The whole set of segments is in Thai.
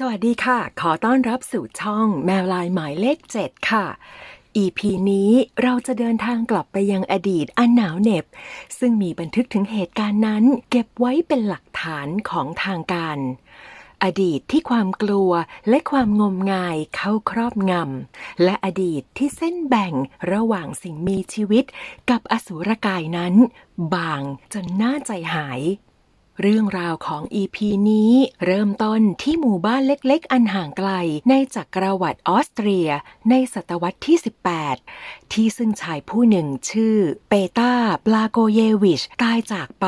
สวัสดีค่ะ ขอต้อนรับสู่ช่องแมวลายหมายเลข 7 ค่ะ EP นี้เราจะเดินทางกลับไปยังอดีตอันหนาวเหน็บ ซึ่งมีบันทึกถึงเหตุการณ์นั้น เก็บไว้เป็นหลักฐานของทางการ อดีตที่ความกลัวและความงมงายเข้าครอบงำ และอดีตที่เส้นแบ่งระหว่างสิ่งมีชีวิต กับอสูรกายนั้น บางจนน่าใจหาย เรื่องราวของ EP นี้ เริ่มต้นที่หมู่บ้านเล็กๆ อันห่างไกล ในจักรวรรดิออสเตรีย ในศตวรรษที่ 18 ที่ซึ่งชายผู้หนึ่งชื่อเปตาบลาโกเยวิชตายจากไป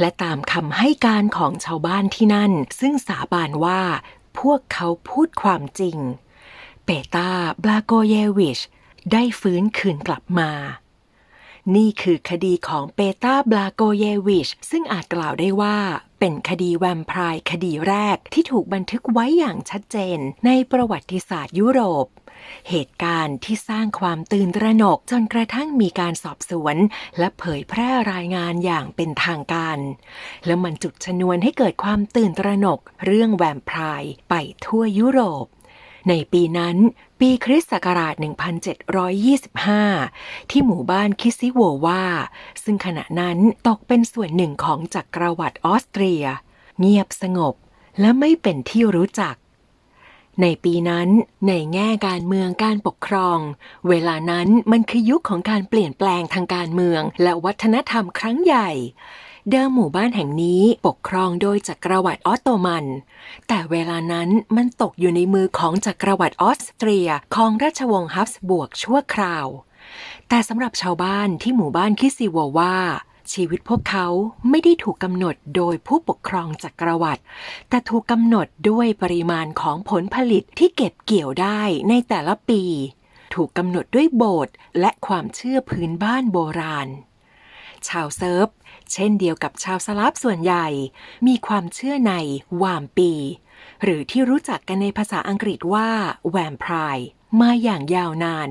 และตามคำให้การของชาวบ้านที่นั่น ซึ่งสาบานว่า พวกเขาพูดความจริง เปตาบลาโกเยวิชได้ฟื้นคืนกลับมา นี่คือคดีของเปตาบลาโกเยวิช ซึ่งอาจกล่าวได้ว่าเป็นคดีแวมไพร์คดีแรกที่ถูกบันทึกไว้อย่างชัดเจน ในประวัติศาสตร์ยุโรป เหตุการณ์ที่สร้างความตื่นตระหนกจนกระทั่งมีการสอบสวน และเผยแพร่รายงานอย่างเป็นทางการ และมันจุดชนวนให้เกิดความตื่นตระหนก เรื่องแวมไพร์ไปทั่วยุโรป ในปีนั้นปีคริสต์ศักราช 1725 ที่หมู่บ้านคิซิโววาซึ่งขณะนั้นตกเป็นส่วนหนึ่งของจักรวรรดิออสเตรีย เงียบสงบและไม่เป็นที่รู้จัก ในปีนั้น ในแง่การเมืองการปกครอง เวลานั้นมันคือยุคของการเปลี่ยนแปลงทางการเมืองและวัฒนธรรมครั้งใหญ่ เดิมหมู่บ้านแห่งนี้ปกครองโดยจักรวรรดิออตโตมัน แต่เวลานั้นมันตกอยู่ในมือของจักรวรรดิออสเตรียของราชวงศ์ฮับสบวกชั่วคราว แต่สำหรับชาวบ้านที่หมู่บ้านคิซิโววาชีวิตพวกเขาไม่ได้ถูกกำหนดโดยผู้ปกครองจักรวรรดิ แต่ถูกกำหนดด้วยปริมาณของผลผลิตที่เก็บเกี่ยวได้ในแต่ละปี ถูกกำหนดด้วยโบสถ์และความเชื่อพื้นบ้านโบราณ ชาวเซิร์ฟ เช่นเดียวกับชาวสลาฟส่วนใหญ่ มีความเชื่อในวามปี หรือที่รู้จักกันในภาษาอังกฤษว่าแวมไพร์มาอย่างยาวนาน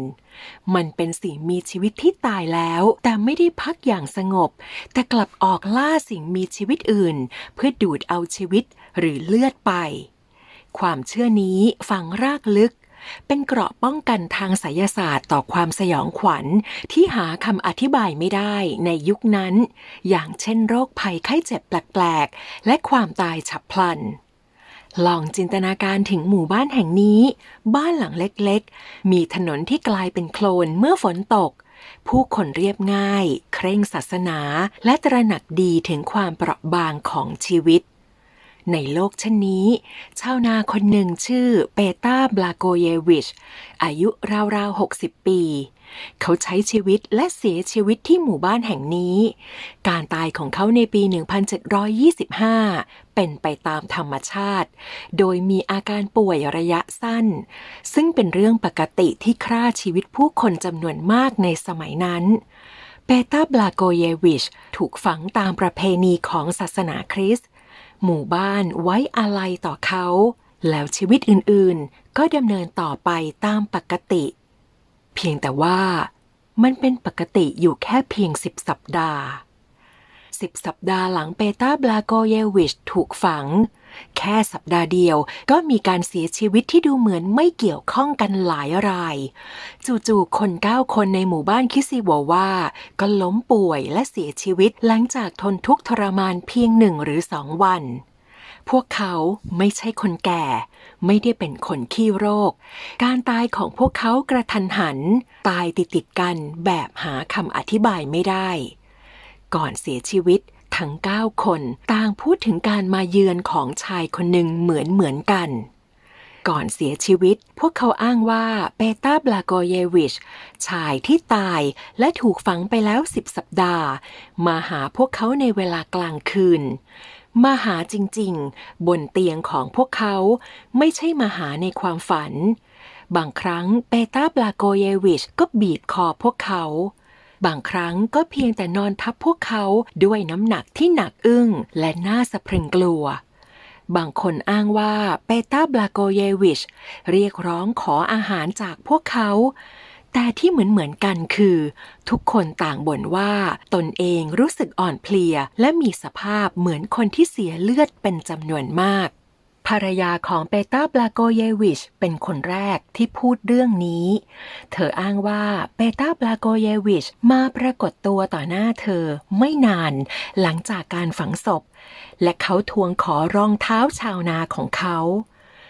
มันเป็นสิ่งมีชีวิตที่ตายแล้ว แต่ไม่ได้พักอย่างสงบ แต่กลับออกล่าสิ่งมีชีวิตอื่น เพื่อดูดเอาชีวิตหรือเลือดไป ความเชื่อนี้ฝังรากลึก เป็นเกราะป้องกันทางไสยศาสตร์ต่อความสยองขวัญที่หาคำอธิบายไม่ได้ในยุคนั้น อย่างเช่นโรคภัยไข้เจ็บแปลกๆ และความตายฉับพลัน ลองจินตนาการถึงหมู่บ้านแห่งนี้ บ้านหลังเล็กๆ มีถนนที่กลายเป็นโคลนเมื่อฝนตก ผู้คนเรียบง่าย เคร่งศาสนา และตระหนักดีถึงความเปราะบางของชีวิต ในโลกเช่นนี้ ชาวนาคนหนึ่งชื่อเปตาบลาโกเยวิช อายุราวๆ 60 ปี เขาใช้ชีวิตและเสียชีวิตที่หมู่บ้านแห่งนี้ การตายของเขาในปี 1725 เป็นไปตามธรรมชาติ โดยมีอาการป่วยระยะสั้น ซึ่งเป็นเรื่องปกติที่ฆ่าชีวิตผู้คนจำนวนมากในสมัยนั้นเปตาบลาโกเยวิช ถูกฝังตามประเพณีของศาสนาคริสต์ หมู่บ้านไว้อาลัยต่อเขา แล้วชีวิตอื่นๆ ก็ดำเนินต่อไปตามปกติ เพียงแต่ว่ามันเป็นปกติอยู่แค่เพียงสิบสัปดาห์สิบสัปดาห์หลังเปตาบลาโกเยวิชถูกฝัง แค่สัปดาห์เดียวก็มีการเสียชีวิตที่ดูเหมือนไม่เกี่ยวข้องกันหลายราย จู่ๆคนเก้าคนในหมู่บ้านคิซิโวว่า ก็ล้มป่วยและเสียชีวิตหลังจากทนทุกข์ทรมานเพียงหนึ่งหรือสองวัน พวกเขาไม่ใช่คนแก่ ไม่ได้เป็นคนขี้โรค การตายของพวกเขากระทันหัน ตายติดติดกันแบบหาคำอธิบายไม่ได้ก่อนเสียชีวิต ทั้ง 9 คน ต่างพูดถึงการมาเยือนของชายคนหนึ่งเหมือนเหมือนกัน ก่อนเสียชีวิต พวกเขาอ้างว่าเปตาบลาโกเยวิช ชายที่ตายและถูกฝังไปแล้วสิบสัปดาห์ มาหาพวกเขาในเวลากลางคืนมาหาจริงๆ บนเตียงของพวกเขาไม่ใช่มาหาในความฝัน บางครั้งเปตาบลาโกเยวิชก็บีบคอพวกเขา บางครั้งก็เพียงแต่นอนทับพวกเขาด้วยน้ำหนักที่หนักอึ้งและน่าสะพรึงกลัว บางคนอ้างว่าเปตาบลาโกเยวิช เรียกร้องขออาหารจากพวกเขา แต่ที่เหมือนเหมือนกันคือ ทุกคนต่างบ่นว่าตนเองรู้สึกอ่อนเพลีย และมีสภาพเหมือนคนที่เสียเลือดเป็นจำนวนมาก ภรรยาของเปตาบลาโกเยวิชเป็นคนแรกที่พูดเรื่องนี้ เธออ้างว่าเปตาบลาโกเยวิชมาปรากฏตัวต่อหน้าเธอไม่นานหลังจากการฝังศพ และเขาทวงขอรองเท้าชาวนาของเขา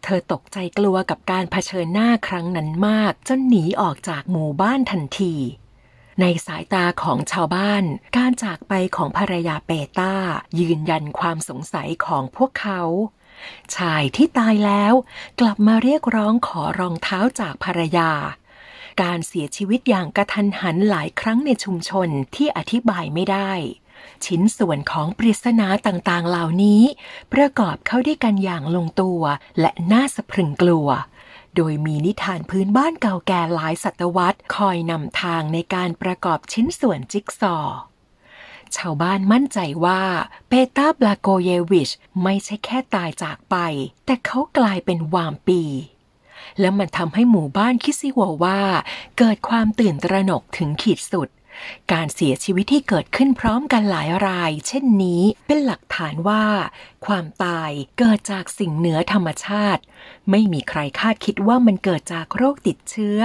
เธอตกใจกลัวกับการเผชิญหน้าครั้งนั้นมาก จนหนีออกจากหมู่บ้านทันที ในสายตาของชาวบ้าน การจากไปของภรรยาเปต้ายืนยันความสงสัยของพวกเขา ชายที่ตายแล้วกลับมาเรียกร้องขอรองเท้าจากภรรยา การเสียชีวิตอย่างกระทันหันหลายครั้งในชุมชนที่อธิบายไม่ได้ ชิ้นส่วนของปริศนาต่างๆ เหล่านี้ ประกอบเข้าด้วยกันอย่างลงตัวและน่าสะพรึงกลัว โดยมีนิทานพื้นบ้านเก่าแก่หลายศตวรรษคอยนำทางในการประกอบชิ้นส่วนจิ๊กซอว์ ชาวบ้านมั่นใจว่าเปตาบลาโกเยวิชไม่ใช่แค่ตายจากไป แต่เขากลายเป็นวามปี และมันทำให้หมู่บ้านคิซิวาว่า เกิดความตื่นตระหนกถึงขีดสุด การเสียชีวิตที่เกิดขึ้นพร้อมกันหลายราย เช่นนี้เป็นหลักฐานว่า ความตายเกิดจากสิ่งเหนือธรรมชาติ ไม่มีใครคาดคิดว่ามันเกิดจากโรคติดเชื้อ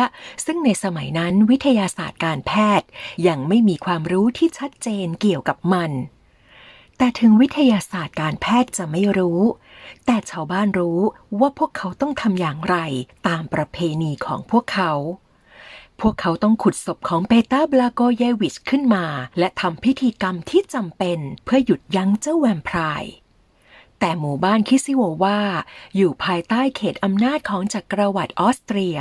ซึ่งในสมัยนั้นวิทยาศาสตร์การแพทย์ ยังไม่มีความรู้ที่ชัดเจนเกี่ยวกับมัน แต่ถึงวิทยาศาสตร์การแพทย์จะไม่รู้ แต่ชาวบ้านรู้ว่าพวกเขาต้องทำอย่างไรตามประเพณีของพวกเขา พวกเขาต้องขุดศพของเปตาบลาโกเยวิชขึ้นมา และทำพิธีกรรมที่จำเป็นเพื่อหยุดยั้งเจ้าแวมไพร์แต่หมู่บ้านคิซิโวว่า อยู่ภายใต้เขตอำนาจของจักรวรรดิออสเตรีย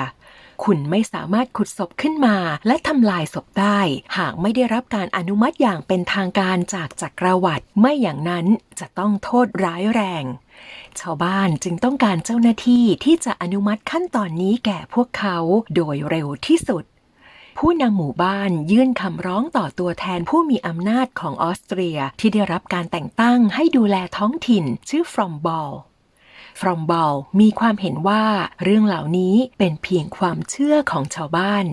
คุณไม่สามารถขุดศพขึ้นมา และทำลายศพได้ หากไม่ได้รับการอนุมัติอย่างเป็นทางการจากจักรวรรดิไม่อย่างนั้นจะต้องโทษร้ายแรง ชาวบ้านจึงต้องการเจ้าหน้าที่ที่จะอนุมัติขั้นตอนนี้แก่พวกเขาโดยเร็วที่สุดผู้นำหมู่บ้านยื่นคำร้องต่อตัวแทนผู้มีอำนาจของออสเตรียที่ได้รับการแต่งตั้งให้ดูแลท้องถิ่นชื่อฟรอมบอล ฟรอมบอลมีความเห็นว่าเรื่องเหล่านี้เป็นเพียงความเชื่อของชาวบ้าน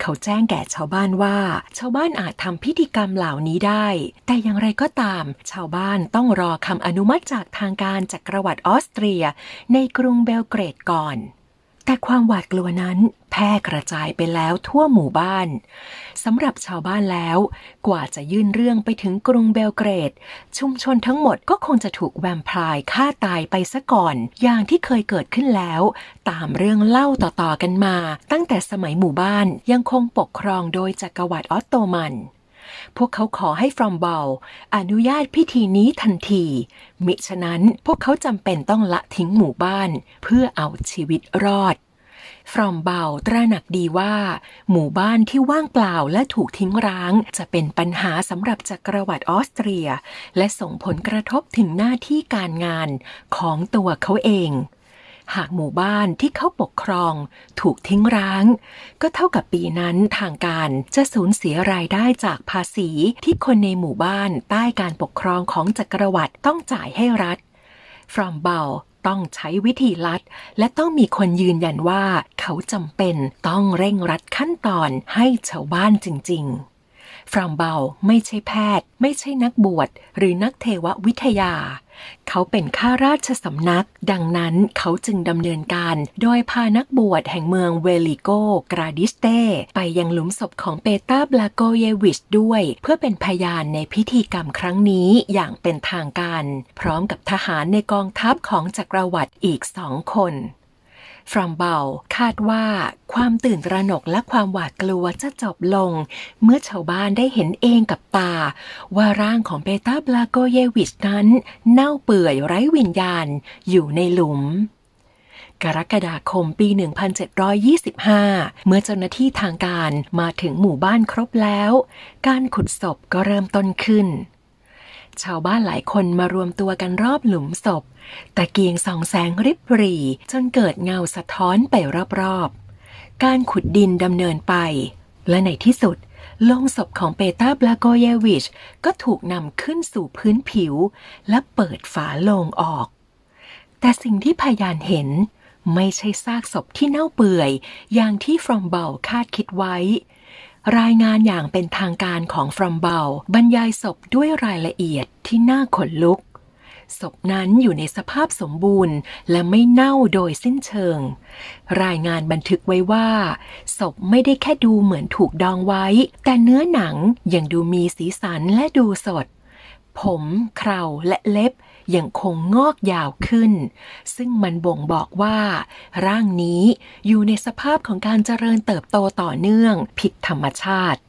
เขาแจ้งแก่ชาวบ้านว่า ชาวบ้านอาจทำพิธีกรรมเหล่านี้ได้ แต่อย่างไรก็ตาม ชาวบ้านต้องรอคำอนุมัติจากทางการจักรวรรดิออสเตรีย ในกรุงเบลเกรดก่อน แต่ความหวาดกลัวนั้นแพร่กระจายไปแล้วทั่วหมู่บ้านสำหรับชาวบ้านแล้ว กว่าจะยื่นเรื่องไปถึงกรุงเบลเกรด ชุมชนทั้งหมดก็คงจะถูกแวมไพร์ฆ่าตายไปซะก่อน อย่างที่เคยเกิดขึ้นแล้ว ตามเรื่องเล่าต่อๆกันมา ตั้งแต่สมัยหมู่บ้านยังคงปกครองโดยจักรวรรดิออตโตมัน พวกเขาขอให้ฟรอมบอลอนุญาตพิธีนี้ทันที มิฉะนั้นพวกเขาจำเป็นต้องละทิ้งหมู่บ้าน เพื่อเอาชีวิตรอด ฟรอมเบาตระหนักดีว่า หมู่บ้านที่ว่างเปล่าและถูกทิ้งร้าง จะเป็นปัญหาสำหรับจักรวรรดิออสเตรีย และส่งผลกระทบถึงหน้าที่การงานของตัวเขาเอง หากหมู่บ้านที่เขาปกครองถูกทิ้งร้าง ก็เท่ากับปีนั้นทางการจะสูญเสียรายได้จากภาษีที่คนในหมู่บ้านใต้การปกครองของจักรวรรดิต้องจ่ายให้รัฐ ฟรอมเบลต้องใช้วิธีลัด และต้องมีคนยืนยันว่าเขาจำเป็นต้องเร่งรัดขั้นตอนให้ชาวบ้านจริง ๆ ฟรอมเบลไม่ใช่แพทย์ ไม่ใช่นักบวชหรือนักเทววิทยา เขาเป็นข้าราชสำนัก ดังนั้นเขาจึงดำเนินการ โดยพานักบวชแห่งเมืองเวลิโกกราดิสเต ไปยังหลุมศพของเปตาบลาโกเยวิชด้วย เพื่อเป็นพยานในพิธีกรรมครั้งนี้อย่างเป็นทางการ พร้อมกับทหารในกองทัพของจักรวรรดิอีกสองคน ฟรอมเบลคาดว่าความตื่นตระหนกและความหวาดกลัวจะจบลง เมื่อชาวบ้านได้เห็นเองกับตา ว่าร่างของเปตาบลาโกเยวิชนั้น เน่าเปื่อยไร้วิญญาณอยู่ในหลุมกรกฎาคมปี 1725 เมื่อเจ้าหน้าที่ทางการมาถึงหมู่บ้านครบแล้ว การขุดศพก็เริ่มต้นขึ้น ชาวบ้านหลายคนมารวมตัวกันรอบหลุมศพ ตะเกียงส่องแสงริบหรี่จนเกิดเงาสะท้อนไปรอบๆ การขุดดินดำเนินไป และในที่สุดโลงศพของเปตาบลาโกเยวิช ก็ถูกนำขึ้นสู่พื้นผิว และเปิดฝาโลงออก แต่สิ่งที่พยานเห็น ไม่ใช่ซากศพที่เน่าเปื่อย อย่างที่ฟรอมเบลคาดคิดไว้ รายงานอย่างเป็นทางการของฟรอมเบลบรรยายศพด้วยรายละเอียดที่น่าขนลุก ศพนั้นอยู่ในสภาพสมบูรณ์ และไม่เน่าโดยสิ้นเชิง รายงานบันทึกไว้ว่า ศพไม่ได้แค่ดูเหมือนถูกดองไว้ แต่เนื้อหนังยังดูมีสีสันและดูสด ผม เคราและเล็บ ยังคงงอกยาวขึ้น ซึ่งมันบ่งบอกว่า ร่างนี้อยู่ในสภาพของการเจริญเติบโตต่อเนื่องผิดธรรมชาติ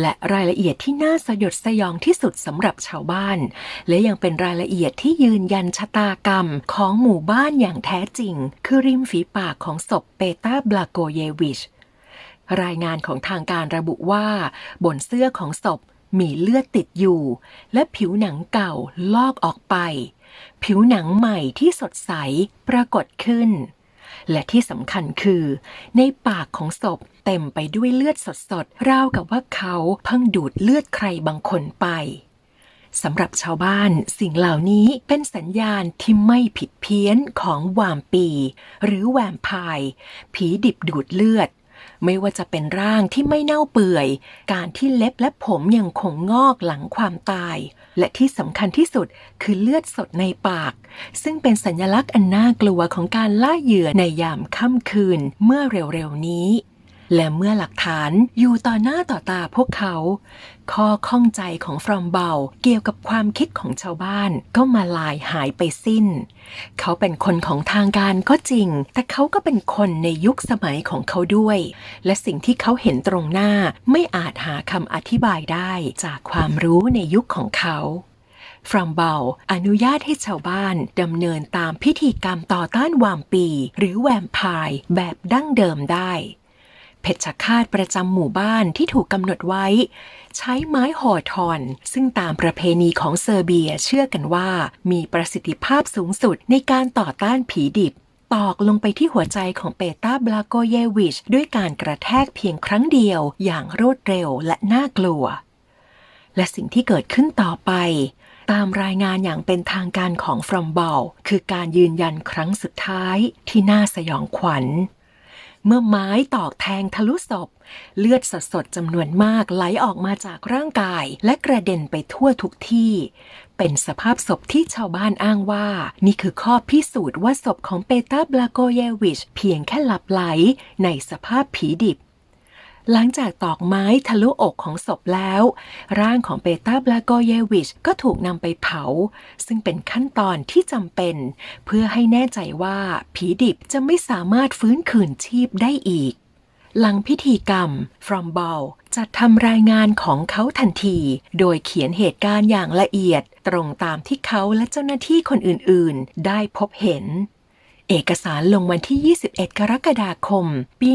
และรายละเอียดที่น่าสยดสยองที่สุดสำหรับชาวบ้าน และยังเป็นรายละเอียดที่ยืนยันชะตากรรมของหมู่บ้านอย่างแท้จริง คือริมฝีปากของศพเปตาบลาโกเยวิช รายงานของทางการระบุว่า บนเสื้อของศพ มีเลือดติดอยู่ และผิวหนังเก่าลอกออกไป ผิวหนังใหม่ที่สดใสปรากฏขึ้น และที่สำคัญคือ ในปากของศพเต็มไปด้วยเลือดสดๆราวกับว่าเขาเพิ่งดูดเลือดใครบางคนไปสำหรับชาวบ้านสิ่งเหล่านี้เป็นสัญญาณที่ไม่ผิดเพี้ยนของวามปี หรือแวมพร์ผีดิบดูดเลือด ไม่ว่าจะเป็นร่างที่ไม่เน่าเปื่อย การที่เล็บและผมยังคงงอกหลังความตาย และที่สำคัญที่สุดคือเลือดสดในปาก ซึ่งเป็นสัญลักษณ์อันน่ากลัวของการล่าเหยื่อในยามค่ำคืนเมื่อเร็วๆนี้ และเมื่อหลักฐานอยู่ต่อหน้าต่อตาพวกเขา ข้อข้องใจของฟรอมเบาเกี่ยวกับความคิดของชาวบ้านก็มาลายหายไปสิ้น เขาเป็นคนของทางการก็จริง แต่เขาก็เป็นคนในยุคสมัยของเขาด้วย และสิ่งที่เขาเห็นตรงหน้าไม่อาจหาคำอธิบายได้จากความรู้ในยุคของเขาฟรอมเบลอนุญาตให้ชาวบ้านดำเนินตามพิธีกรรมต่อต้านวามปี หรือแวมไพร์แบบดั้งเดิมได้ เพชฌฆาตประจำหมู่บ้านที่ถูกกำหนดไว้ ใช้ไม้ห่อทอน ซึ่งตามประเพณีของเซอร์เบียเชื่อกันว่า มีประสิทธิภาพสูงสุดในการต่อต้านผีดิบ ตอกลงไปที่หัวใจของเปตาบลาโกเยวิช ด้วยการกระแทกเพียงครั้งเดียวอย่างรวดเร็วและน่ากลัว และสิ่งที่เกิดขึ้นต่อไปตามรายงานอย่างเป็นทางการของฟรอมบอลคือการยืนยันครั้งสุดท้ายที่น่าสยองขวัญ เมื่อไม้ตอกแทงทะลุศพ เลือดสดๆจำนวนมากไหลออกมาจากร่างกาย และกระเด็นไปทั่วทุกที่ เป็นสภาพศพที่ชาวบ้านอ้างว่า นี่คือข้อพิสูจน์ว่าศพของเปตาบลาโกเยวิช เพียงแค่หลับไหลในสภาพผีดิบ หลังจากตอกไม้ทะลุอกของศพแล้ว ร่างของเปตาบลาโกเยวิชก็ถูกนำไปเผา ซึ่งเป็นขั้นตอนที่จำเป็น เพื่อให้แน่ใจว่าผีดิบจะไม่สามารถฟื้นคืนชีพได้อีก หลังพิธีกรรม ฟรอมบอลจัดทำรายงานของเขาทันที โดยเขียนเหตุการณ์อย่างละเอียด ตรงตามที่เขาและเจ้าหน้าที่คนอื่นๆ ได้พบเห็น เอกสารลงวันที่ 21 กรกฎาคม ปี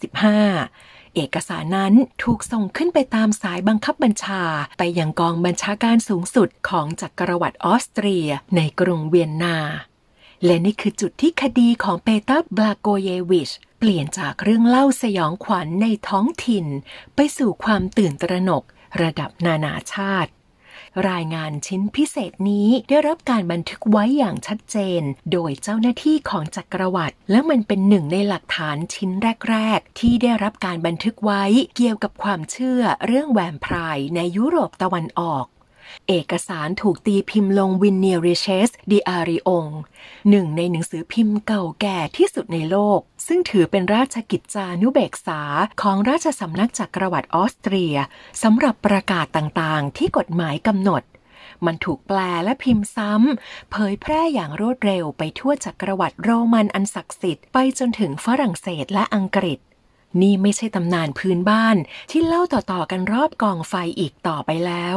1725 เอกสารนั้นถูกส่งขึ้นไปตามสายบังคับบัญชา ไปยังกองบัญชาการสูงสุดของจักรวรรดิออสเตรียในกรุงเวียนนา และนี่คือจุดที่คดีของเปเตอร์บลาโกเยวิชเปลี่ยนจากเรื่องเล่าสยองขวัญในท้องถิ่น ไปสู่ความตื่นตระหนกระดับนานาชาติ รายงานชิ้นพิเศษนี้ได้รับการบันทึกไว้อย่างชัดเจน โดยเจ้าหน้าที่ของจักรวรรดิและมันเป็นหนึ่งในหลักฐานชิ้นแรก ๆ ที่ได้รับการบันทึกไว้เกี่ยวกับความเชื่อเรื่องแวมไพร์ในยุโรปตะวันออก เอกสารถูกตีพิมพ์ลงวินเนียริเชสดิอาริองหนึ่งในหนังสือพิมพ์เก่าแก่ที่สุดในโลก ซึ่งถือเป็นราชกิจจานุเบกษาของราชสำนักจักรวรรดิออสเตรียสำหรับประกาศต่างๆ ที่กฎหมายกำหนด มันถูกแปลและพิมพ์ซ้ำ เผยแพร่อย่างรวดเร็วไปทั่วจักรวรรดิโรมันอันศักดิ์สิทธิ์ไปจนถึงฝรั่งเศสและอังกฤษ นี่ไม่ใช่ตำนานพื้นบ้านที่เล่าต่อๆกันรอบกองไฟอีกต่อไปแล้ว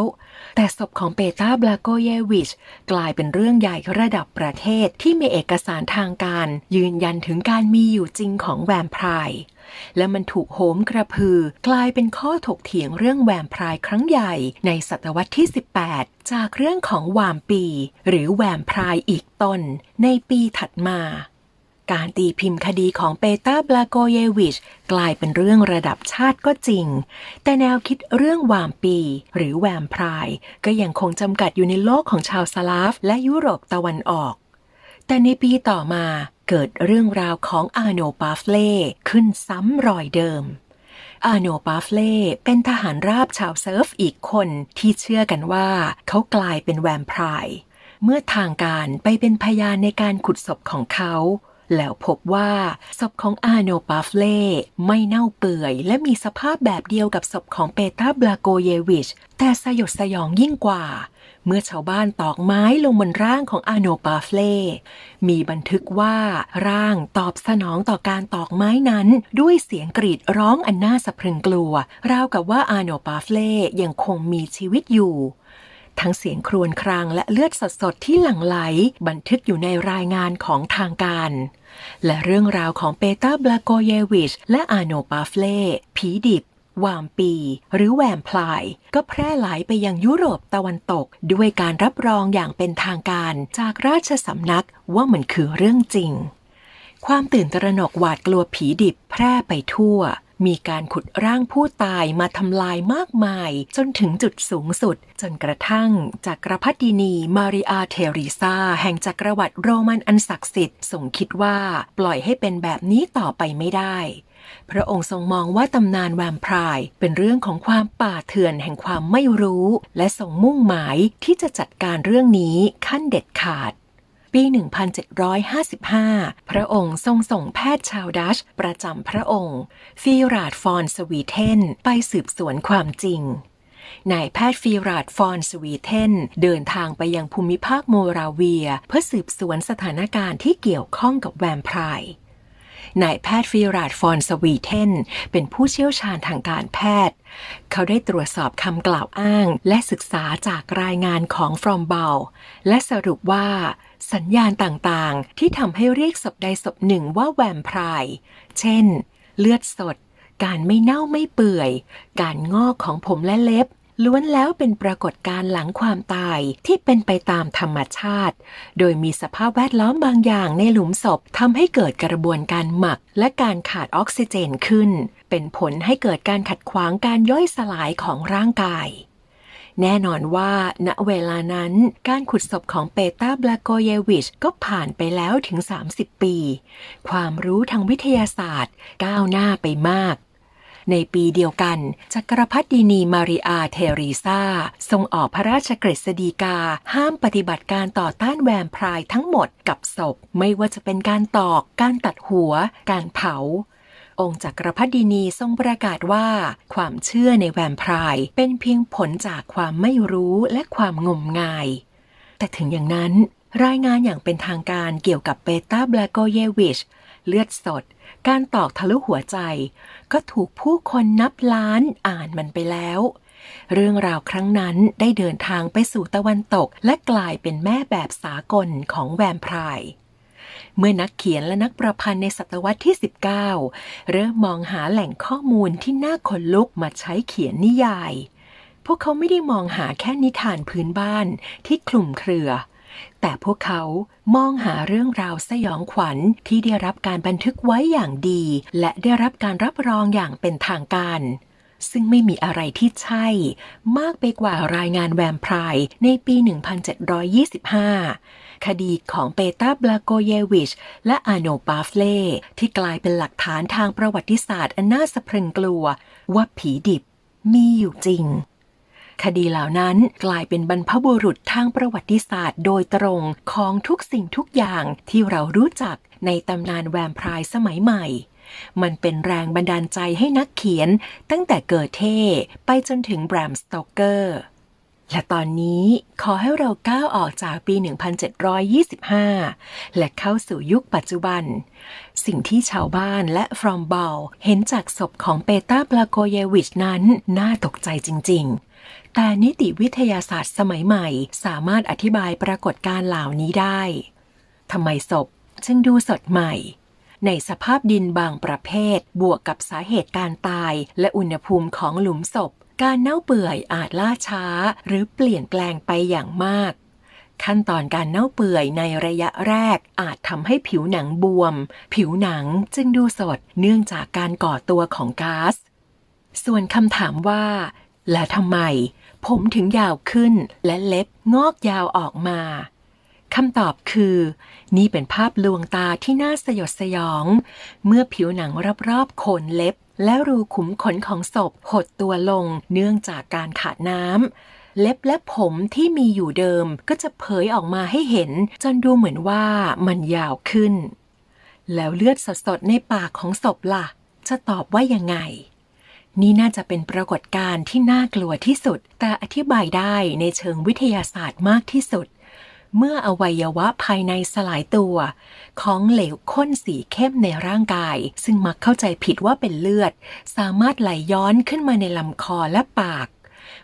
แต่ศพของเปตาบลาโกเยวิช กลายเป็นเรื่องใหญ่ระดับประเทศที่มีเอกสารทางการ ยืนยันถึงการมีอยู่จริงของแวมไพร์และมันถูกโหมกระพือกลายเป็นข้อถกเถียงเรื่องแวมไพร์ครั้งใหญ่ในศตวรรษที่ 18 จากเรื่องของวามปี หรือแวมไพร์อีกตนในปีถัดมา การตีพิมพ์คดีของเปตาบลาโกเยวิช กลายเป็นเรื่องระดับชาติก็จริง แต่แนวคิดเรื่องวามปี หรือแวมไพร์ก็ยังคงจำกัดอยู่ในโลกของชาวสลาฟ และยุโรปตะวันออก แต่ในปีต่อมาเกิดเรื่องราวของอาโนปาฟเล่ขึ้นซ้ำรอยเดิมอาโนปาฟเล่เป็นทหารราบชาวเซิร์ฟอีกคนที่เชื่อกันว่าเขากลายเป็นแวมไพร์เมื่อทางการไปเป็นพยานในการขุดศพของเขา แล้วพบว่าศพของอาโนปาฟเล่ไม่เน่าเปื่อย และมีสภาพแบบเดียวกับศพของเปตาบลาโกเยวิช แต่สยดสยองยิ่งกว่า เมื่อชาวบ้านตอกไม้ลงบนร่างของอาโนปาฟเล่มีบันทึกว่าร่างตอบสนองต่อการตอกไม้นั้น ด้วยเสียงกรีดร้องอันน่าสะพรึงกลัว ราวกับว่าอาโนปาฟเล่ยังคงมีชีวิตอยู่ ทั้งเสียงครวญครางและเลือดสดๆที่หลั่งไหล บันทึกอยู่ในรายงานของทางการ และเรื่องราวของเปตาบลาโกเยวิช และอาโนปาฟเล่ผีดิบวามปี หรือแวมพลาย ก็แพร่หลายไปยังยุโรปตะวันตก ด้วยการรับรองอย่างเป็นทางการจากราชสำนักว่ามันคือเรื่องจริง ความตื่นตระหนกหวาดกลัวผีดิบแพร่ไปทั่ว มีการขุดร่างผู้ตายมาทำลายมากมาย จนถึงจุดสูงสุด จนกระทั่งจักรพรรดินีมาริอาเทริซาแห่งจักรวรรดิโรมันอันศักดิ์สิทธิ์ทรงคิดว่าปล่อยให้เป็นแบบนี้ต่อไปไม่ได้ พระองค์ทรงมองว่าตำนานแวมไพร์เป็นเรื่องของความป่าเถื่อนแห่งความไม่รู้ และทรงมุ่งหมายที่จะจัดการเรื่องนี้ขั้นเด็ดขาด ปี 1755 พระองค์ทรงส่งแพทย์ชาวดัชประจำพระองค์ฟีราดฟอนสวีเทนไปสืบสวนความจริงนายแพทย์ฟีราดฟอนสวีเทน เดินทางไปยังภูมิภาคโมราเวีย เพื่อสืบสวนสถานการณ์ที่เกี่ยวข้องกับแวมไพร์ นายแพทย์ฟีราดฟอนสวีเทน เป็นผู้เชี่ยวชาญทางการแพทย์ เขาได้ตรวจสอบคำกล่าวอ้าง และศึกษาจากรายงานของฟรอมเบลและสรุปว่าสัญญาณต่างๆ ที่ทำให้เรียกศพใดศพหนึ่งว่าแวมไพร์เช่น เลือดสด การไม่เน่าไม่เปื่อย การงอกของผมและเล็บ ล้วนแล้วเป็นปรากฏการณ์หลังความตายที่เป็นไปตามธรรมชาติ โดยมีสภาพแวดล้อมบางอย่างในหลุมศพทำให้เกิดกระบวนการหมัก และการขาดออกซิเจนขึ้น เป็นผลให้เกิดการขัดขวางการย่อยสลายของร่างกาย แน่นอนว่า ณเวลานั้น การขุดศพของเปตาบลาโกเยวิชก็ผ่านไปแล้วถึง 30 ปี ความรู้ทางวิทยาศาสตร์ ก้าวหน้าไปมาก ในปีเดียวกันจักรพรรดินีมาริอาเทรีซาทรงออกพระราชกฤษฎีกา ห้ามปฏิบัติการต่อต้านแวมไพร์ทั้งหมดกับศพ ไม่ว่าจะเป็นการตอก การตัดหัว การเผาองค์จักรพรรดินีทรงประกาศว่า ความเชื่อในแวมไพร์เป็นเพียงผลจากความไม่รู้และความงมงาย แต่ถึงอย่างนั้น รายงานอย่างเป็นทางการเกี่ยวกับเปตาบลาโกเยวิช เลือดสด การตอกทะลุหัวใจ ก็ถูกผู้คนนับล้านอ่านมันไปแล้ว เรื่องราวครั้งนั้นได้เดินทางไปสู่ตะวันตกและกลายเป็นแม่แบบสากลของแวมไพร์เมื่อนักเขียนและนักประพันธ์ในศตวรรษที่ 19 เริ่มมองหาแหล่งข้อมูลที่น่าขนลุกมาใช้เขียนนิยาย พวกเขาไม่ได้มองหาแค่นิทานพื้นบ้านที่คลุมเครือ แต่พวกเขามองหาเรื่องราวสยองขวัญที่ได้รับการบันทึกไว้อย่างดี และได้รับการรับรองอย่างเป็นทางการ ซึ่งไม่มีอะไรที่ใช่ มากไปกว่ารายงานแวมไพร์ในปี 1725 คดีของเปตาบลาโกเยวิช และอาโนปาฟเล่ที่กลายเป็นหลักฐานทางประวัติศาสตร์อันน่าสะพรึงกลัว ว่าผีดิบมีอยู่จริง คดีเหล่านั้นกลายเป็นบรรพบุรุษทางประวัติศาสตร์ โดยตรงของทุกสิ่งทุกอย่างที่เรารู้จักในตำนานแวมไพร์สมัยใหม่ มันเป็นแรงบันดาลใจให้นักเขียนตั้งแต่เกิดเท่ไปจนถึงแบรมสโตเกอร์ และตอนนี้ขอให้เราก้าวออกจากปี 1725 และเข้าสู่ยุคปัจจุบัน สิ่งที่ชาวบ้านและฟรอมบอลเห็นจากศพของเปตาบลาโกเยวิชนั้นน่าตกใจจริง ๆ แต่นิติวิทยาศาสตร์สมัยใหม่สามารถอธิบายปรากฏการณ์เหล่านี้ได้ทำไมศพจึงดูสดใหม่ ในสภาพดินบางประเภท บวกกับสาเหตุการตาย และอุณหภูมิของหลุมศพ การเน่าเปื่อยอาจล่าช้า หรือเปลี่ยนแปลงไปอย่างมาก ขั้นตอนการเน่าเปื่อยในระยะแรก อาจทำให้ผิวหนังบวม ผิวหนังจึงดูสดเนื่องจากการก่อตัวของก๊าซส่วนคำถามว่า แล้วทำไม ผมถึงยาวขึ้นและเล็บงอกยาวออกมาคำตอบคือ นี่เป็นภาพลวงตาที่น่าสยดสยอง เมื่อผิวหนังรอบๆโคนเล็บ และรูขุมขนของศพหดตัวลงเนื่องจากการขาดน้ำเล็บและผมที่มีอยู่เดิมก็จะเผยออกมาให้เห็น จนดูเหมือนว่ามันยาวขึ้น แล้วเลือดสดๆในปากของศพล่ะ จะตอบว่ายังไง นี่น่าจะเป็นปรากฏการณ์ที่น่ากลัวที่สุด แต่อธิบายได้ในเชิงวิทยาศาสตร์มากที่สุด เมื่ออวัยวะภายในสลายตัว ของเหลวข้นสีเข้มในร่างกาย ซึ่งมักเข้าใจผิดว่าเป็นเลือด สามารถไหลย้อนขึ้นมาในลำคอและปาก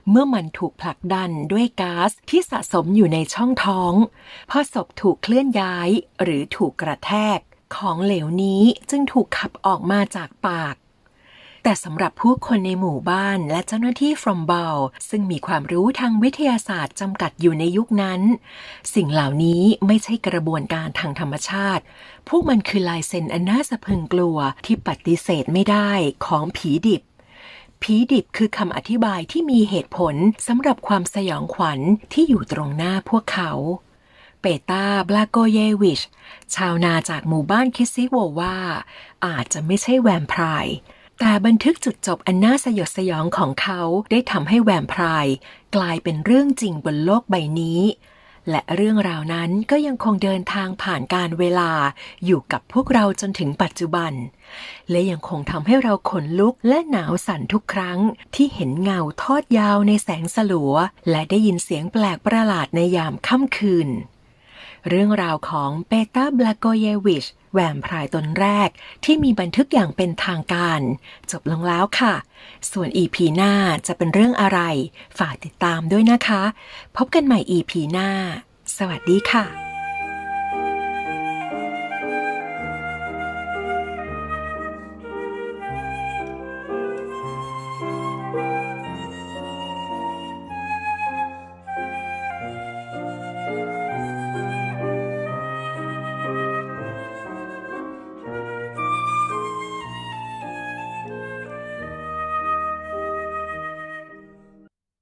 เมื่อมันถูกผลักดันด้วยก๊าซที่สะสมอยู่ในช่องท้อง พอศพถูกเคลื่อนย้ายหรือถูกกระแทก ของเหลวนี้จึงถูกขับออกมาจากปาก แต่สำหรับผู้คนในหมู่บ้านและเจ้าหน้าที่ from b a l ซึ่งมีความรู้ทางวิทยาศาสตร์จำกัดอยู่ในยุคนั้น สิ่งเหล่านี้ไม่ใช่กระบวนการทางธรรมชาติ พวกมันคือลายเซ็นอันน่าสะพึงกลัวที่ปฏิเสธไม่ได้ของผีดิบผีดิบคือคำอธิบายที่มีเหตุผลสำหรับความสยองขวัญที่อยู่ตรงหน้าพวกเขา เปตาบลาโกเยวิช ชาวนาจากหมู่บ้านคิซิโวว่าอาจจะไม่ใช่แวมไพร์ แต่บันทึกจุดจบอันน่าสยดสยองของเขาได้ทำให้แวมไพร์กลายเป็นเรื่องจริงบนโลกใบนี้ และเรื่องราวนั้นก็ยังคงเดินทางผ่านการเวลาอยู่กับพวกเราจนถึงปัจจุบัน และยังคงทำให้เราขนลุกและหนาวสั่นทุกครั้ง ที่เห็นเงาทอดยาวในแสงสลัว และได้ยินเสียงแปลกประหลาดในยามค่ำคืน เรื่องราวของเปตาบลาโกเยวิชแวมพร์ตนแรกที่มีบันทึกอย่างเป็นทางการ จบลงแล้วค่ะ ส่วน EP หน้าจะเป็นเรื่องอะไร ฝากติดตามด้วยนะคะ พบกันใหม่ EP หน้า สวัสดีค่ะ